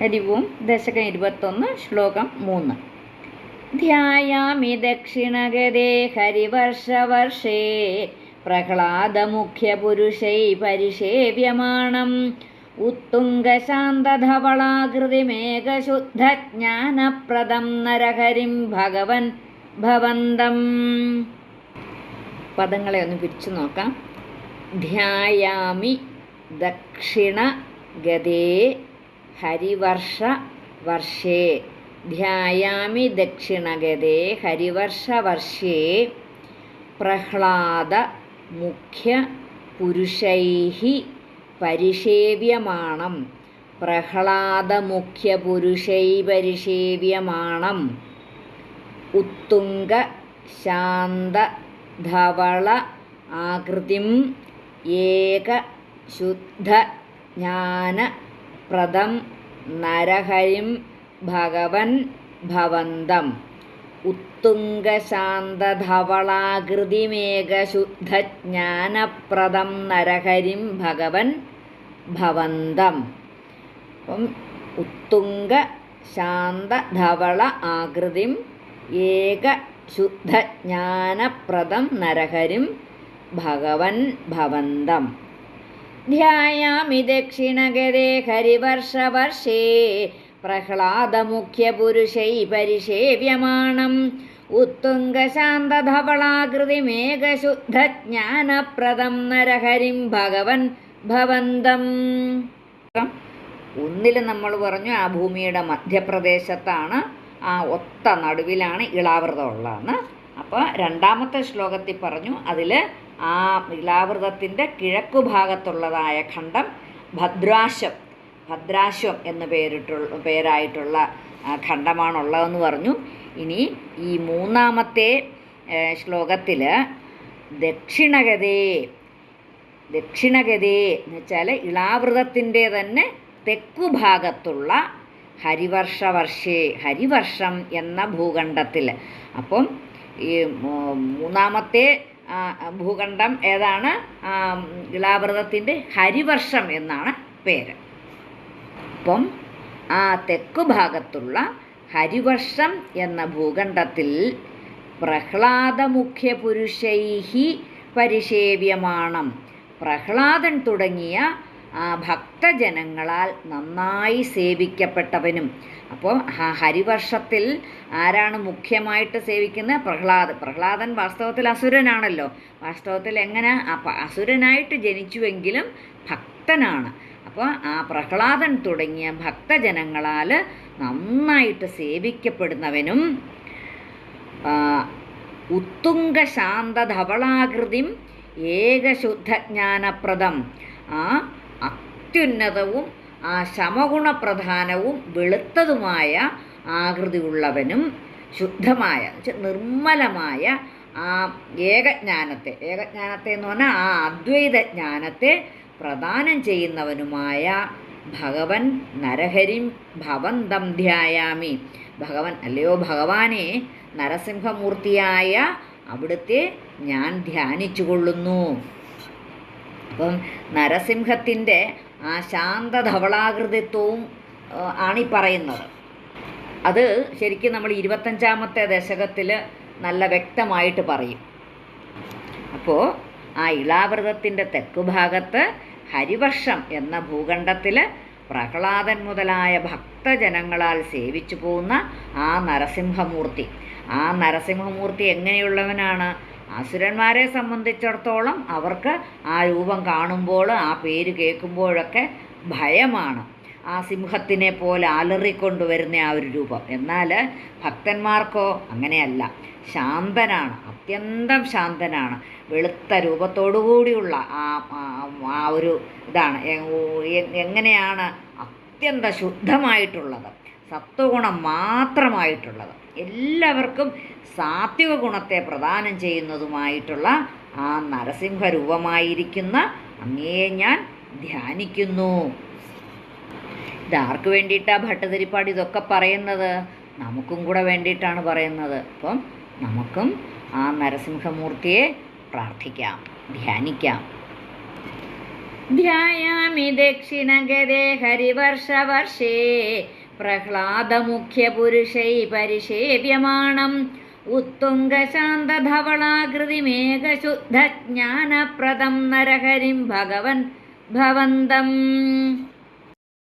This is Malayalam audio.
ഹരിവും ദശകം ഇരുപത്തൊന്ന് ശ്ലോകം മൂന്ന്. ധ്യായാമി ദക്ഷിണഗതേ ഹരിവർഷവർഷേ പ്രഹ്ലാദമുഖ്യപുരുഷൈ പരിഷേവ്യമാണം. ഉത്തുംഗശാന്തധവളാകൃതിമേകശുദ്ധജ്ഞാനപ്രദം നരഹരിം ഭഗവൻ ഭവന്തം. പദങ്ങളെ ഒന്ന് പിരിച്ചു നോക്കാം. ധ്യായാമി ദക്ഷിണഗതേ ഹരിവർഷ വർഷേ. ധ്യായാമി ദക്ഷിണഗതേ ഹരിവർഷവർഷേ പ്രഹ്ലാദ മുഖ്യ പുരുഷൈः പരിഷേവ്യമാണം. പ്രഹ്ലാദമുഖ്യപുരുഷൈ പരിഷേവ്യമാണം. ഉത്തുംഗ ശാന്ത ധവള ആകൃതിം ഏക ശുദ്ധ ജ്ഞാന പ്രദം നരഹരിം ഭഗവൻ ഭവന്തം. ഉത്തുംഗശാന്തധവളാകൃതിമേഘശുദ്ധജ്ഞാനപ്രദം നരഹരിം ഭഗവൻ ഭവന്തം. അപ്പം ഉത്തുംഗ ശാന്തധവള ആകൃതിം ഏക ശുദ്ധജ്ഞാനപ്രദം നരഹരിം ഭഗവൻ ഭവന്തം. ധ്യായാമി ദക്ഷിണഗതേ ഹരിവർഷവർഷേ. പ്രഹ്ലാദമുഖ്യപുരുഷൈ പരിഷേവ്യമാണം ഉത്തുംഗശാന്തധവളാകൃതിമേകശുദ്ധജ്ഞാനപ്രദം നരഹരിം ഭഗവൻ ഭവന്തം. ഒന്നിൽ നമ്മൾ പറഞ്ഞു ആ ഭൂമിയുടെ മധ്യപ്രദേശത്താണ് ആ ഒത്ത നടുവിലാണ് ഇളാവൃതം ഉള്ളതെന്ന് അപ്പോൾ രണ്ടാമത്തെ ശ്ലോകത്തിൽ പറഞ്ഞു അതിൽ ആ നിലാവൃതത്തിന്റെ കിഴക്കു ഭാഗത്തുള്ളതായ ഖണ്ഡം ഭദ്രാശം. ഭദ്രാശ്വം എന്ന് പേരിട്ടുള്ള പേരായിട്ടുള്ള ഖണ്ഡമാണുള്ളതെന്ന് പറഞ്ഞു. ഇനി ഈ മൂന്നാമത്തെ ശ്ലോകത്തിൽ ദക്ഷിണഗതേ ദക്ഷിണഗതേ എന്ന് വെച്ചാൽ ഇളാവൃതത്തിന്റെ തന്നെ തെക്കു ഭാഗത്തുള്ള ഹരിവർഷവർഷേ ഹരിവർഷം എന്ന ഭൂഖണ്ഡത്തിൽ അപ്പം ഈ മൂന്നാമത്തെ ഭൂഖണ്ഡം ഏതാണ്? ഇളാവൃതത്തിന്റെ ഹരിവർഷം എന്നാണ് പേര്. അപ്പം ആ തെക്കു ഭാഗത്തുള്ള ഹരിവർഷം എന്ന ഭൂഖണ്ഡത്തിൽ പ്രഹ്ലാദമുഖ്യ പുരുഷൈഹി പരിഷേവ്യമാണം പ്രഹ്ലാദൻ തുടങ്ങിയ ആ ഭക്തജനങ്ങളാൽ നന്നായി സേവിക്കപ്പെട്ടവനും. അപ്പോൾ ആ ഹരിവർഷത്തിൽ ആരാണ് മുഖ്യമായിട്ട് സേവിക്കുന്നത്? പ്രഹ്ലാദ്. പ്രഹ്ലാദൻ വാസ്തവത്തിൽ അസുരനാണല്ലോ. വാസ്തവത്തിൽ എങ്ങനെ? അസുരനായിട്ട് ജനിച്ചുവെങ്കിലും ഭക്തനാണ്. അപ്പോൾ ആ പ്രഹ്ലാദൻ തുടങ്ങിയ ഭക്തജനങ്ങളാൽ നന്നായിട്ട് സേവിക്കപ്പെടുന്നവനും ഉത്തുംഗശാന്തധവളാകൃതിം ഏകശുദ്ധജ്ഞാനപ്രദം. ആ അത്യുന്നതവും ശമഗുണപ്രധാനവും വെളുത്തതുമായ ആകൃതിയുള്ളവനും ശുദ്ധമായ നിർമ്മലമായ ആ ഏകജ്ഞാനത്തെ ഏകജ്ഞാനത്തെ എന്ന് പറഞ്ഞാൽ ആ അദ്വൈത ജ്ഞാനത്തെ പ്രദാനം ചെയ്യുന്നവനുമായ ഭഗവൻ നരഹരിം ഭവന്തം ധ്യായാമി. ഭഗവൻ അല്ലയോ ഭഗവാനെ നരസിംഹമൂർത്തിയായ അവിടുത്തെ ഞാൻ ധ്യാനിച്ചു കൊള്ളുന്നു അപ്പം നരസിംഹത്തിന്റെ ആ ശാന്തധവളാകൃതിത്വവും ആണ് ഈ പറയുന്നത്. അത് ശരിക്കും നമ്മൾ ഇരുപത്തഞ്ചാമത്തെ ദശകത്തിൽ നല്ല വ്യക്തമായിട്ട് പറയും. അപ്പോൾ ആ ഇളാവൃതത്തിന്റെ തെക്കുഭാഗത്ത് ഹരിവർഷം എന്ന ഭൂഖണ്ഡത്തിൽ പ്രഹ്ലാദൻ മുതലായ ഭക്തജനങ്ങളാൽ സേവിച്ചു പോകുന്ന ആ നരസിംഹമൂർത്തി. ആ നരസിംഹമൂർത്തി എങ്ങനെയുള്ളവനാണ്? അസുരന്മാരെ സംബന്ധിച്ചിടത്തോളം അവർക്ക് ആ രൂപം കാണുമ്പോൾ ആ പേര് കേൾക്കുമ്പോഴൊക്കെ ഭയമാണ്. ആ സിംഹത്തിനെ പോലെ അലറിക്കൊണ്ട് വരുന്ന ആ ഒരു രൂപം. എന്നാൽ ഭക്തന്മാർക്കോ അങ്ങനെയല്ല. ശാന്തനാണ്. അത്യന്തം ശാന്തനാണ്. വെളുത്ത രൂപത്തോടുകൂടിയുള്ള ആ ആ ഒരു ഇതാണ്. എങ്ങനെയാണ്? അത്യന്ത ശുദ്ധമായിട്ടുള്ളത്. സത്വഗുണം മാത്രമായിട്ടുള്ളത്. എല്ലാവർക്കും സാത്വിക ഗുണത്തെ പ്രദാനം ചെയ്യുന്നതുമായിട്ടുള്ള ആ നരസിംഹ രൂപമായിരിക്കുന്ന അങ്ങേ ഞാൻ ധ്യാനിക്കുന്നു. ഇതാർക്ക് വേണ്ടിയിട്ടാണ് ഭട്ടതിരിപ്പാട് ഇതൊക്കെ പറയുന്നത്? നമുക്കും കൂടെ വേണ്ടിയിട്ടാണ് പറയുന്നത്. അപ്പം നമുക്കും ആ നരസിംഹമൂർത്തിയെ പ്രാർത്ഥിക്കാം ധ്യാനിക്കാം. ധ്യായാമി ദക്ഷിണഗതേ ഹരിവർഷവർഷേ പ്രഹ്ലാദമുഖ്യപുരുഷൈ പരിഷേവ്യമാണം ഉത്തുംഗശാന്തധവളാകൃതിമേഘശുദ്ധജ്ഞാനപ്രദം നരഹരിം ഭഗവൻ ഭവന്തം.